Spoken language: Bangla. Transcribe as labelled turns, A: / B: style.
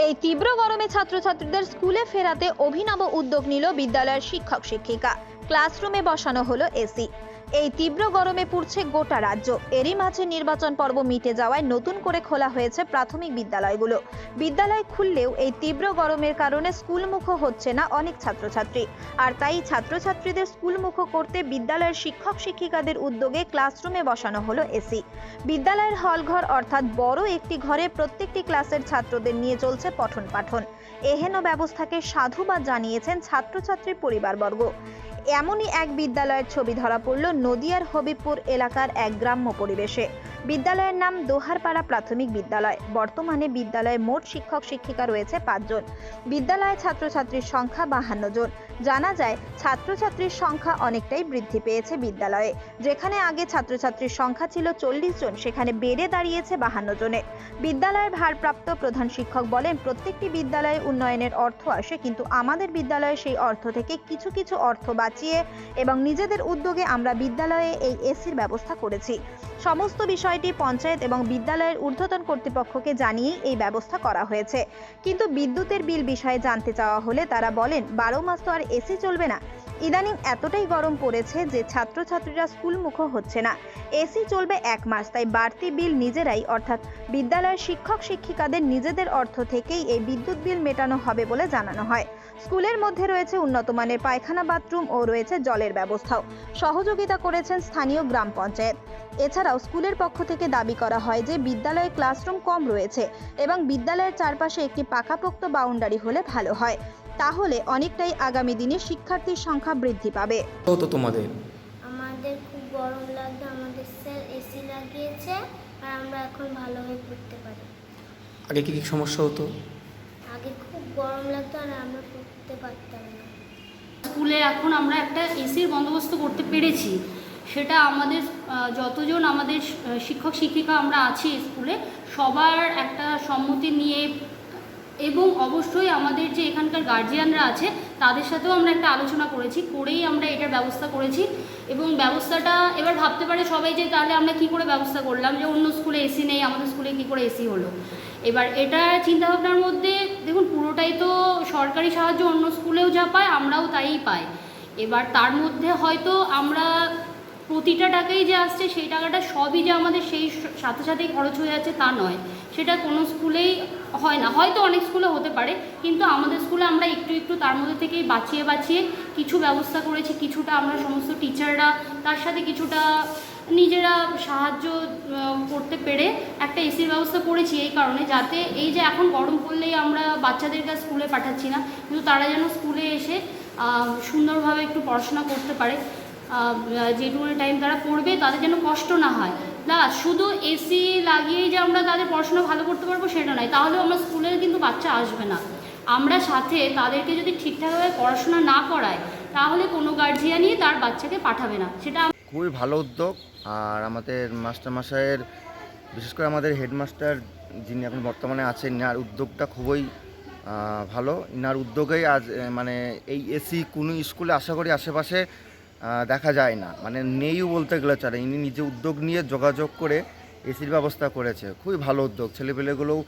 A: এই তীব্র গরমে ছাত্রছাত্রীদের স্কুলে ফেরাতে অভিনব উদ্যোগ নিল বিদ্যালয়ের শিক্ষক শিক্ষিকা ক্লাসরুমে বসানো হলো এসি। এই তীব্র গরমে পুড়ছে গোটা রাজ্য। এরই মাঝে নির্বাচন পর্ব মিটে যাওয়ায় নতুন করে খোলা হয়েছে প্রাথমিক বিদ্যালয়গুলো। বিদ্যালয় খুললেও এই তীব্র গরমের কারণে স্কুলমুখো হচ্ছে না অনেক ছাত্রছাত্রী। আর তাই ছাত্রছাত্রীদের স্কুলমুখো করতে বিদ্যালয়ের শিক্ষক শিক্ষিকাদের উদ্যোগে ক্লাসরুমে বসানো হলো এসি। বিদ্যালয়ের হলঘর অর্থাৎ বড় একটি ঘরে প্রত্যেকটি ক্লাসের ছাত্রদের নিয়ে চলছে পঠন পাঠন। এহেন ব্যবস্থাকে সাধুবাদ জানিয়েছেন ছাত্রছাত্রীর পরিবারবর্গ। এমনই এক বিদ্যালয়ের ছবি ধরা পড়ল নদিয়ার হবিবপুর এলাকার এক গ্রাম্য পরিবেশে। বিদ্যালয়ের নাম দোহারপাড়া প্রাথমিক বিদ্যালয়। বর্তমানে বিদ্যালয়ে মোট শিক্ষক শিক্ষিকা রয়েছে পাঁচজন। বিদ্যালয়ে ছাত্রছাত্রীর সংখ্যা বাহান্ন জন। জানা যায়, ছাত্রছাত্রীর সংখ্যা অনেকটাই বৃদ্ধি পেয়েছে বিদ্যালয়ে। যেখানে আগে ছাত্রছাত্রীর সংখ্যা ছিল চল্লিশ জন, সেখানে বেড়ে দাঁড়িয়েছে বাহান্ন জনে। বিদ্যালয়ের ভারপ্রাপ্ত প্রধান শিক্ষক বলেন, প্রত্যেকটি বিদ্যালয়ে উন্নয়নের অর্থ আসে, কিন্তু আমাদের বিদ্যালয়ে সেই অর্থ থেকে কিছু কিছু অর্থ বাঁচিয়ে এবং নিজেদের উদ্যোগে আমরা বিদ্যালয়ে এই এসির ব্যবস্থা করেছি। সমস্ত বিষয়টি পঞ্চায়েত এবং বিদ্যালয়ের ঊর্ধ্বতন কর্তৃপক্ষকে জানিয়েই এই ব্যবস্থা করা হয়েছে। কিন্তু বিদ্যুতের বিল বিষয়ে জানতে চাওয়া হলে তারা বলেন, বারো মাস তো আর এসি চলবে না। ইদানিং এতটাই গরম পড়েছে যে ছাত্রছাত্রীরা স্কুলমুখো হচ্ছে না। এসি চলবে এক মাস, তাই বাড়তি বিল নিজেরাই, অর্থাৎ বিদ্যালয়ের শিক্ষক শিক্ষিকাদের নিজেদের অর্থ থেকেই এই বিদ্যুৎ বিল মেটানো হবে বলে জানানো হয়। স্কুলের মধ্যে রয়েছে উন্নত মানের পায়খানা বাথরুম ও রয়েছে জলের ব্যবস্থাও। সহযোগিতা করেছেন স্থানীয় গ্রাম পঞ্চায়েত। এছাড়াও স্কুলের পক্ষ থেকে দাবি করা হয় যে বিদ্যালয়ে ক্লাসরুম কম রয়েছে এবং বিদ্যালয়ের চারপাশে একটি পাকাপোক্ত বাউন্ডারি হলে ভালো হয়। তাহলে অনেকটাই আগামী দিনে শিক্ষার্থীর সংখ্যা বৃদ্ধি পাবে।
B: হতো তোমাদের?
C: আমাদের খুব গরম লাগতো আমাদের স্যার এসি লাগিয়েছে আর আমরা এখন ভালোভাবে পড়তে পারি।
B: আগে কি কি সমস্যা হতো?
C: আগে খুব গরম লাগতো আর আমরা পড়তে পারতাম না।
D: স্কুলে এখন আমরা একটা এসির বন্দোবস্ত করতে পেরেছি। সেটা আমাদের যতজন আমাদের শিক্ষক শিক্ষিকা আমরা আছি স্কুলে সবার একটা সম্মতি নিয়ে এবং অবশ্যই আমাদের যে এখানকার গার্জিয়ানরা আছে, তাদের সাথেও আমরা একটা আলোচনা করেছি, করেই আমরা এটার ব্যবস্থা করেছি। এবং ব্যবস্থাটা এবার ভাবতে পারে সবাই যে তাহলে আমরা কি করে ব্যবস্থা করলাম যে অন্য স্কুলে এসি নেই, আমাদের স্কুলে কি করে এসি হলো? এবার এটা চিন্তাভাবনার মধ্যে দেখুন, পুরোটাই তো সরকারি সাহায্য, অন্য স্কুলেও যা পায়, আমরাও তাই পাই। এবার তার মধ্যে হয়তো আমরা প্রতিটা টাকাই যে আসছে, সেই টাকাটা সবই যে আমাদের সেই সাথে সাথেই খরচ হয়ে যাচ্ছে তা নয়। সেটা কোনো স্কুলেই হয় না। হয়তো অনেক স্কুলে হতে পারে, কিন্তু আমাদের স্কুলে আমরা একটু একটু তার মধ্যে থেকেই বাঁচিয়ে বাঁচিয়ে কিছু ব্যবস্থা করেছি। কিছুটা আমরা সমস্ত টিচাররা, তার সাথে কিছুটা নিজেরা সাহায্য করতে পেরে একটা এসির ব্যবস্থা করেছি এই কারণে, যাতে এই যে এখন গরম পড়লেই আমরা বাচ্চাদেরকে স্কুলে পাঠাচ্ছি না, কিন্তু তারা যেন স্কুলে এসে সুন্দরভাবে একটু পড়াশোনা করতে পারে। যেটুকু টাইম তারা পড়বে তাদের যেন কষ্ট না হয়। না, শুধু এসি লাগিয়েই যে আমরা তাদের পড়াশোনা ভালো করতে পারব সেটা নয়, তাহলে আমরা স্কুলে কিন্তু বাচ্চা আসবে না। আমরা সাথে তাদেরকে যদি ঠিকঠাকভাবে পড়াশোনা না করায়, তাহলে কোনো গার্জিয়ানই তার বাচ্চাকে পাঠাবে না। সেটা
E: খুবই ভালো উদ্যোগ, আর আমাদের মাস্টার মশাইয়ের বিশেষ করে আমাদের হেডমাস্টার যিনি এখন বর্তমানে আছেন, ইনার উদ্যোগটা খুবই ভালো। ইনার উদ্যোগেই আজ মানে এই এসি কোনো স্কুলে, আশা করি আশেপাশে দেখা যায় না। মানে নেইও বলতে গেলে চলে। ইনি নিজে উদ্যোগ নিয়ে যোগাযোগ করে এসির ব্যবস্থা করেছে। খুবই ভালো উদ্যোগ। ছেলেপেলেগুলোও